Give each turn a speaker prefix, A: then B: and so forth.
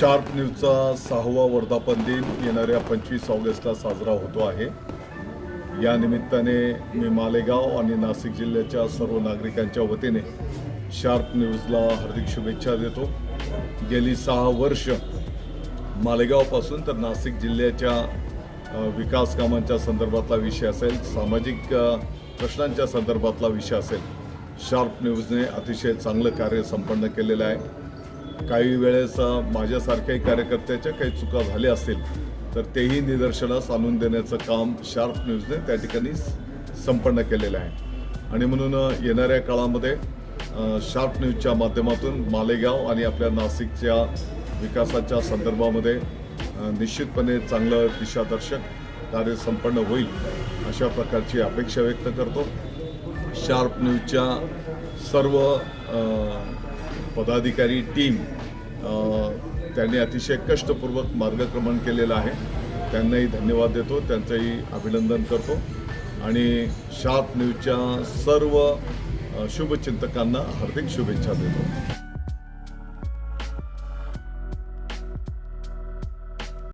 A: Sharp न्यूजचा सहावा वर्धापन दिन येणाऱ्या पंचवीस ऑगस्टला साजरा होतो आहे. या निमित्ताने मी मालेगाव आणि नाशिक जिल्ह्याच्या सर्व नागरिकांच्या वतीने शार्प न्यूजला हार्दिक शुभेच्छा देतो. गेली सहा वर्ष मालेगावपासून तर नाशिक जिल्ह्याच्या विकास कामांच्या संदर्भातला विषय असेल सामाजिक प्रश्नांच्या संदर्भातला विषय असेल शार्प न्यूजने अतिशय चांगलं कार्य संपन्न केलेलं आहे. काही वेळेस माझ्यासारख्या माझ्यासारख्याही कार्यकर्त्याच्या काही चुका झाल्या असतील तर तेही निदर्शनास आणून देण्याचं काम शार्प न्यूजने त्या ठिकाणी संपन्न केलेलं आहे. आणि म्हणून येणाऱ्या काळामध्ये शार्प न्यूजच्या माध्यमातून मालेगाव आणि आपल्या नाशिकच्या विकासाच्या संदर्भामध्ये निश्चितपणे चांगलं दिशादर्शक कार्य संपन्न होईल अशा प्रकारची अपेक्षा व्यक्त करतो. शार्प न्यूजच्या सर्व पदाधिकारी टीम त्यांनी अतिशय कष्टपूर्वक मार्गक्रमण केलेलं आहे. त्यांनाही धन्यवाद देतो त्यांचंही अभिनंदन करतो. आणि शार्प न्यूजच्या सर्व शुभचिंतकांना हार्दिक शुभेच्छा देतो.